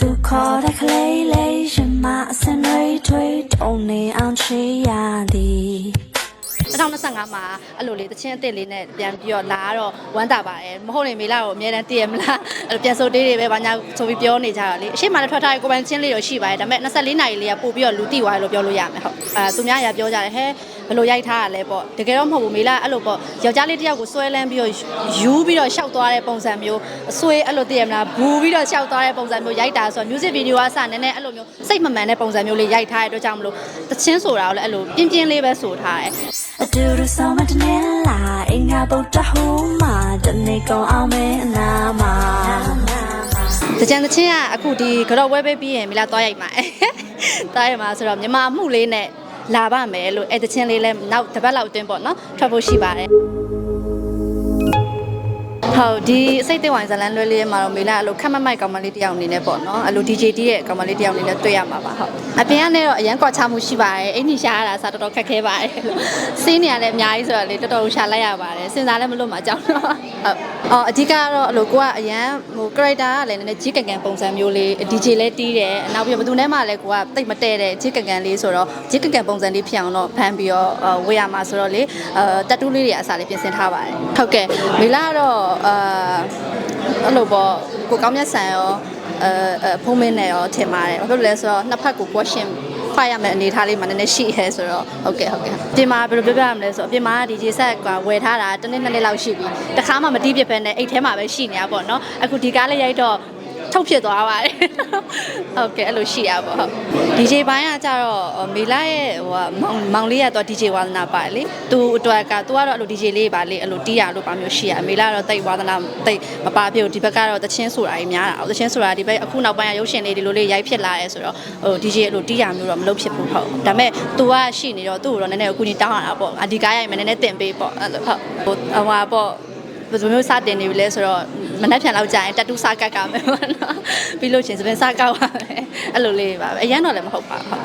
သူခေါ်တဲ့ကလေးလေးရှင်မအစင်တွေထွေးတုံနေအောင်ချေရသည် 2025မှာအဲ့လိုလေးတချင်းအစ်စ်လေးနဲ့ပြန်ပြီးတော့လာတော့ဝမ်းတာပါတယ်မဟုတ်ရင်မေလာကိုအများတန်းတည်ရမလားအဲ့လိုပြန်ဆိုတေးတွေပဲဘာညာဆိုပြီးပြောနေကြတာလေအရှိမလည်းထွက်ထားတဲ့ကိုပိုင်ချင်းလေးတော့ရှိပါတယ်ဒါပေမဲ့24နာရီလေးကပို့ပြီးတော့လူတိသွားတယ်လို့ပြောလို့ရမယ်ဟုတ်အဲသူများရပြောကြတယ်ဟဲဘယ်လိုရိုက်ထားရလဲပေါ့တကယ်တော့မဟုတ်ဘူးမေလာအဲ့လိုပေါ့ယောက်ျားလေးတစ်ယောက်ကိုဆွဲလန်းပြီးတော့ယူပြီးတော့ရှောက်သွားတဲ့ပုံစံမျိုးအဆွေးအဲ့လိုတည်ရမလားဘူပြီးတော့ရှောက်သွားတဲ့ပုံစံမျိုးရိုက်တာဆိုတော့ music video ကစနည်းနည်းအဲ့လိုမျိုးစိတ်မမှန်တဲ့ပုံစံမျိုးလေးရိုက်ထားတဲ့အတွက်ကြောင့်မလို့တချင်းဆိုတာကိုလည်းအဲ့လိုပြင်းပြင်းလေးပဲဆိုထားတယ် အတူတူဆောင်မတနေလာအင်္ဂါပုတ်တဟူမှာတနေ့ကောင်အောင်မဲအနာမှာတကြံတချင်းကအခုဒီကတော့ဝဲပေးပြီးရင်မိလာသွားရိုက်မှာသွားရိုက်မှာဆိုတော့မြန်မာမှုလေးနဲ့လာပါမယ်လို့အဲတချင်းလေးလဲနောက်တစ်ပတ်လောက်အတွင်းပေါ့နော်ထွက်ဖို့ရှိပါတယ် ဟုတ်ဒီအစိတ်သေးဝိုင်ဇလန်လွဲလေးမှာတော့မေလာအဲ့လိုခက်မမိုက်ကောင်မလေးတစ်ယောက်အနေနဲ့ပေါ့နော်အဲ့လို DJ တီးရဲ့ကောင်မလေးတစ်ယောက်အနေနဲ့တွေ့ရမှာပါဟုတ်အပြင်ကနေတော့အရန်ကွာချမှုရှိပါတယ်အင်ကြီးရှာရတာဆိုတော့တော်တော်ခက်ခဲပါတယ်စင်းနေရလည်းအများကြီးဆိုတော့လေတော်တော်ရှာလိုက်ရပါတယ်စဉ်းစားလည်းမလို့မှအကြောင်းတော့ဟုတ်အော်အဓိကတော့အဲ့လိုကိုကအရန်ဟို character ကလည်းနည်းနည်းကြီးကန်ကန်ပုံစံမျိုးလေး DJ လည်းတီးတယ်နောက်ပြီးတော့ဘယ်သူနဲ့မှလည်းကိုကတိတ်မတည့်တဲ့ကြီးကန်ကန်လေးဆိုတော့ကြီးကန်ကန်ပုံစံလေးဖြစ်အောင်တော့ဖန်ပြီးတော့အာဝေးရမှာဆိုတော့လေအာတက်တူးလေးတွေအစားလေးပြင်ဆင်ထားပါတယ်ဟုတ်ကဲ့မေလာကတော့အာအဲ့လိုပေါ့ကိုကောင်းမြတ်ဆန်ရောအဲအဲဖုံးမင်းနဲ့ရောထင်ပါတယ်ဘာဖြစ်လို့လဲဆိုတော့နှစ်ဖက်ကို question ဖတ်ရမယ့်အနေထားလေးမှနည်းနည်းရှိရဲဆိုတော့ဟုတ်ကဲ့ဟုတ်ကဲ့ပြင်မာဘယ်လိုပြောပြရမလဲဆိုတော့ပြင်မာက DJ set ကဝယ်ထားတာတစ်နေ့နှစ်နေ့လောက်ရှိပြီတခါမှမတီးပြစ်ပဲနဲ့အိတ်ထဲမှာပဲရှိနေတာပေါ့နော်အခုဒီကားလေးရိုက်တော့ထုတ်ဖြစ်သွားပါတယ် ဟုတ်ကဲ့အဲ့လိုရှိရပါဟုတ် DJ ဘိုင်းကကြတော့မေလာရဲ့ဟိုကမောင်မောင်လေးကတော့ DJ ဝါသနာပါတယ်လေသူအတွက်ကသူကတော့အဲ့လို DJ လေးပါလေအဲ့လိုတီးရလို့ပါမျိုးရှိရမေလာကတော့တိတ်ဝါသနာတိတ်မပါပြုတ်ဒီဘက်ကတော့တချင်းဆိုတာကြီးများတာတချင်းဆိုတာဒီဘက်အခုနောက်ပိုင်းကရုပ်ရှင်လေးဒီလိုလေးရိုက်ဖြစ်လာရဲဆိုတော့ဟို DJ အဲ့လိုတီးရမျိုးတော့မလုပ်ဖြစ်ဘူးဟုတ်ဒါပေမဲ့ तू ကရှိနေတော့သူ့ကိုတော့နည်းနည်းအခုကြီးတောင်းရတာပေါ့အဒီကားရိုက်မယ်နည်းနည်းတင်ပေးပေါ့အဲ့လိုဟုတ်ဟိုဟိုဟာပေါ့ဘယ်လိုမျိုးစတင်နေပြီလဲဆိုတော့ မနှက်ဖြန်လောက်ကြာရင်တက်တူးစားကတ်ကမယ်ပေါ့နော်ပြီးလို့ရှရင်သပင်စားကောက်ပါမယ်အဲ့လိုလေးပါပဲအရန်တော့လည်းမဟုတ်ပါဘူး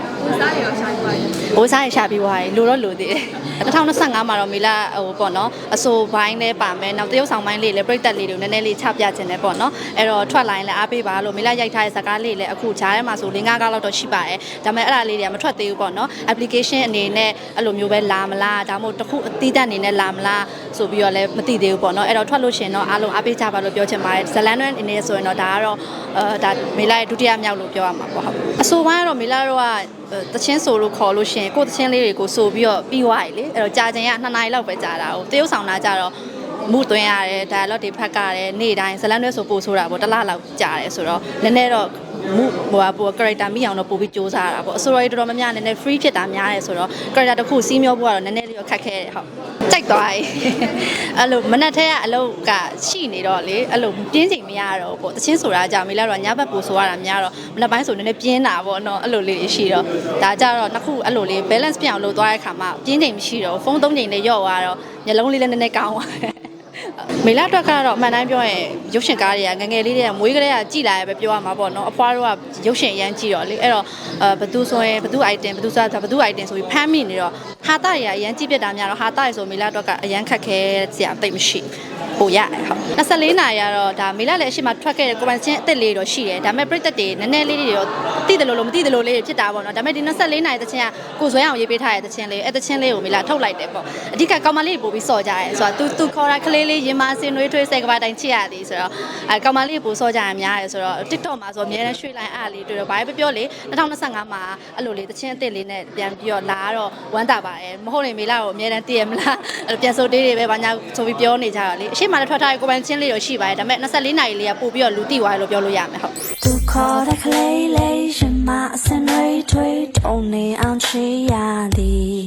ဟိုစားရရှာပြီးွားရင်လိုတော့လိုသေးတယ်2025မှာတော့မီလာဟိုပေါ့နော်အဆိုဘိုင်းလည်းပါမယ်နောက်တရုတ်ဆောင်ဘိုင်းလေးလည်းပြိတက်လေးတွေနည်းနည်းလေးချပြခြင်းနဲ့ပေါ့နော်အဲ့တော့ထွက်လာရင်လည်းအားပေးပါလို့မီလာရိုက်ထားတဲ့ဇာတ်ကားလေးလည်းအခုဂျားထဲမှာဆို၄၅ကားလောက်တော့ရှိပါတယ်ဒါပေမဲ့အဲ့ဒါလေးတွေကမထွက်သေးဘူးပေါ့နော် application အနေနဲ့အဲ့လိုမျိုးပဲလာမလားဒါမှမဟုတ်တစ်ခုအသီးသန့်အနေနဲ့လာမလားဆိုပြီးတော့လည်းမသိသေးဘူးပေါ့နော်အဲ့တော့ထွက်လို့ရှရင်တော့အားလုံးအားပေးကြပါလို့ပြောချင်ပါတယ်ဇလန်နွန်းအနေနဲ့ဆိုရင်တော့ဒါကတော့အဲဒါမေလာရဲ့ဒုတိယမြောက်လို့ပြောရမှာပေါ့ဟုတ်အဆိုပိုင်းကတော့မေလာတို့ကတချင်းဆိုလို့ခေါ်လို့ရှရင်ကိုယ်တချင်းလေးတွေကိုဆိုပြီးတော့ပြီးသွားပြီလေအဲ့တော့ကြာချိန်က2နာရီလောက်ပဲကြာတာဟိုတရုတ်ဆောင်တာကြတော့မှုသွင်းရတယ် dialogue တွေဖတ်ကြရတယ်နေ့တိုင်းဇလန်တွဲဆိုပို့ဆိုတာပေါ့တစ်လလောက်ကြာတယ်ဆိုတော့နည်းနည်းတော့ မှုဟိုဟာပို character မိအောင်တော့ပို့ပြီးစူးစမ်းရတာပေါ့အစိုးရတော်တော်များများနည်းနည်း free ဖြစ်တာများတယ်ဆိုတော့ character တစ်ခုစီးမျောဖို့ကတော့နည်းနည်းလေးတော့ခက်ခဲတယ်ဟုတ်ကြိုက်သွားပြီအဲ့လိုမနက်ထဲကအလုပ်ကရှိနေတော့လေအဲ့လိုပြင်းချိန်မရတော့ပေါ့တချင်းဆိုတာကြာမေးလာတော့ညဘက်ပို့ဆိုရတာများတော့မနက်ပိုင်းဆိုနည်းနည်းပြင်းတာပေါ့နော်အဲ့လိုလေးတွေရှိတော့ဒါကြတော့နှစ်ခုအဲ့လိုလေး balance ပြအောင်လုပ်သွားတဲ့အခါမှာပြင်းချိန်မရှိတော့ဖုန်းသုံးချိန်လေးရော့သွားတော့မျက်လုံးလေးလည်းနည်းနည်းကောင်းသွားတယ် မေလာအတွက်ကတော့အမှန်တိုင်းပြောရင်ရုပ်ရှင်ကားတွေကငယ်ငယ်လေးတွေကမွေးကလေးကကြည်လာရပဲပြောရမှာပေါ့နော်အဖွားတို့ကရုပ်ရှင်အရန်ကြည့်တော့လေအဲ့တော့အဲဘသူဆိုရင်ဘသူ item ဘသူစားဘသူ item ဆိုပြီးဖမ်းမိနေတော့ဟာတာတွေကအရန်ကြည့်ပြတာများတော့ဟာတာတွေဆိုမေလာအတွက်ကအရန်ခက်ခဲစရာတိတ်မရှိဟိုရဟုတ်24နာရီကတော့ဒါမေလာလည်းအရှိမထွက်ခဲ့တဲ့ကိုပိုင်ချင်းအစ်စ်လေးတော့ရှိတယ်ဒါပေမဲ့ပြိသက်တွေနည်းနည်းလေးတွေတော့တိတယ်လို့လို့မတိတယ်လို့လေးတွေဖြစ်တာပေါ့နော်ဒါပေမဲ့ဒီ24နာရီတချင်းကကိုဇွဲအောင်ရေးပေးထားတဲ့တချင်းလေးအဲ့တချင်းလေးကိုမေလာထုတ်လိုက်တယ်ပေါ့အဓိကကောင်မလေးပို့ပြီးစော်ကြရဲဆိုတော့ तू तू ခေါ်တာကလေးလေးရင်မစင်နွေးထွေးဆဲကဘာတိုင်းချစ်ရသည်ဆိုတော့အဲကောင်မလေးပို့စော်ကြရများရဲဆိုတော့ TikTok မှာဆိုအများနဲ့ရွှေ့လိုက်အားလေးတွေ့တော့ဘာပဲပြောလေ2025မှာအဲ့လိုလေးတချင်းအစ်စ်လေးနဲ့ပြန်ပြီးတော့လာတော့ဝမ်းတာပါတယ်မဟုတ်ရင်မေလာကိုအများတန်းတည်ရမလားအဲ့လိုပြန်ဆိုတေးတွေပဲဘာညာဆိုပြီးပြောနေကြတော့လေအရှိမလည်းထွက်ထားတဲ့ကိုပိုင်ချင်းလေးတော့ရှိပါတယ်ဒါပေမဲ့24နာရီလေးကပို့ပြီးတော့လူတိသွားတယ်လို့ပြောလို့ရမယ်ဟုတ်သူခေါ်တဲ့ကလေးလေးရှင်မအစင်တွေထွေးတုံနေအောင်ချေရသည်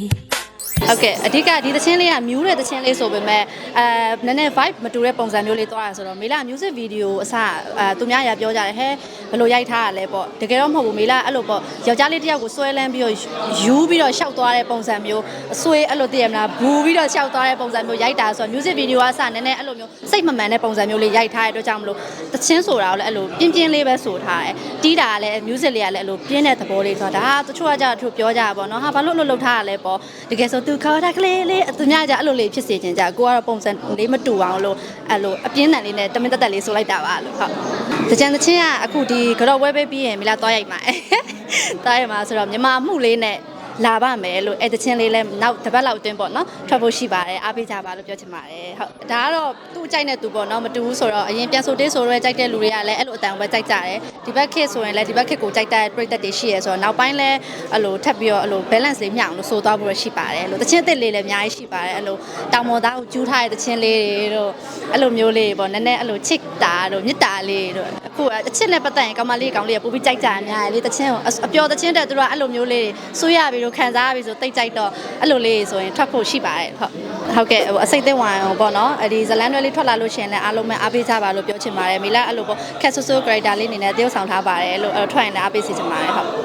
ဟုတ်ကဲ့အဓိကဒီသချင်းလေးကမြူးတဲ့သချင်းလေးဆိုပေမဲ့အဲနည်းနည်း vibe မတူတဲ့ပုံစံမျိုးလေးသွားတာဆိုတော့မေလာ music video အစအဲသူများရပြောကြတယ်ဟဲဘယ်လိုရိုက်ထားရလဲပေါ့တကယ်တော့မဟုတ်ဘူးမေလာအဲ့လိုပေါ့ယောက်ျားလေးတစ်ယောက်ကိုဆွဲလန်းပြီးတော့ယူပြီးတော့ရှောက်သွားတဲ့ပုံစံမျိုးအဆွေးအဲ့လိုတည်ရမလားဘူပြီးတော့ရှောက်သွားတဲ့ပုံစံမျိုးရိုက်တာဆိုတော့ music video ကစနည်းနည်းအဲ့လိုမျိုးစိတ်မမှန်တဲ့ပုံစံမျိုးလေးရိုက်ထားတဲ့အတွက်ကြောင့်မလို့သချင်းဆိုတာကိုလည်းအဲ့လိုပြင်းပြင်းလေးပဲဆိုထားတယ်တီးတာကလည်း music လေးကလည်းအဲ့လိုပြင်းတဲ့သဘောလေးဆိုတော့ဒါကတချို့ကကြသူပြောကြတာပေါ့နော်ဟာဘာလို့လို့လုပ်ထားရလဲပေါ့တကယ်ဆိုသူခေါ်တာကလေးလေးသူများကြအဲ့လိုလေးဖြစ်စေချင်ကြကိုကတော့ပုံစံလေးမတူအောင်လို့အဲ့လိုအပြင်းထန်လေးနဲ့တမင်တက်တက်လေးဆိုလိုက်တာပါလို့ဟုတ်တကြံတချင်းကအခုဒီကတော့ဝဲပေးပြီးရင်မိလာသွားရိုက်မှာသွားရိုက်မှာဆိုတော့မြန်မာမှုလေးနဲ့ လာပါမယ်လို့အဲတချင်းလေးလည်းနောက်တစ်ပတ်လောက်အတွင်းပေါ့နော်ထွက်ဖို့ရှိပါတယ်အားပေးကြပါလို့ပြောချင်ပါတယ်ဟုတ်ဒါကတော့သူ့ကြိုက်တဲ့သူပေါ့နော်မတူဘူးဆိုတော့အရင်ပြန်ဆိုတေးဆိုရဲကြိုက်တဲ့လူတွေကလည်းအဲ့လိုအတန်ပဲကြိုက်ကြတယ်ဒီဘက်ခစ်ဆိုရင်လည်းဒီဘက်ခစ်ကိုကြိုက်တဲ့ပြိသက်တွေရှိရဲဆိုတော့နောက်ပိုင်းလည်းအဲ့လိုထပ်ပြီးတော့အဲ့လို balance လေးမျှအောင်လို့ဆိုသွားဖို့ရရှိပါတယ်အဲ့လိုတချင်းအစ်စ်လေးလည်းအများကြီးရှိပါတယ်အဲ့လိုတောင်မော်သားကိုကျူးထားတဲ့တချင်းလေးတွေတို့အဲ့လိုမျိုးလေးပေါ့နည်းနည်းအဲ့လိုချစ်တာတို့မြစ်တာလေးတို့အခုအချစ်နဲ့ပတ်သက်ရင်ကောင်မလေးကောင်လေးကပိုပြီးကြိုက်ကြအများကြီးလေတချင်းကိုအပျော်တချင်းတဲ့သူတို့ကအဲ့လိုမျိုးလေးတွေစိုးရပြီးတော့ခံစားပြီးဆိုတိတ်ကြိုက်တော့အဲ့လိုလေးဆိုရင်ထွက်ဖို့ရှိပါတယ်ဟုတ်ဟုတ်ကဲ့ဟိုအစိတ်သက်ဝိုင်ပေါ့နော်အဲ့ဒီဇလန်တွေလေးထွက်လာလို့ရှိရင်လည်းအားလုံးပဲအားပေးကြပါလို့ပြောချင်ပါတယ်မိလာအဲ့လိုပေါ့ခက်ဆူဆူ character လေးအနေနဲ့တရုပ်ဆောင်ထားပါတယ်အဲ့လိုအဲ့လိုထွက်ရင်လည်းအားပေးစီချင်ပါတယ်ဟုတ်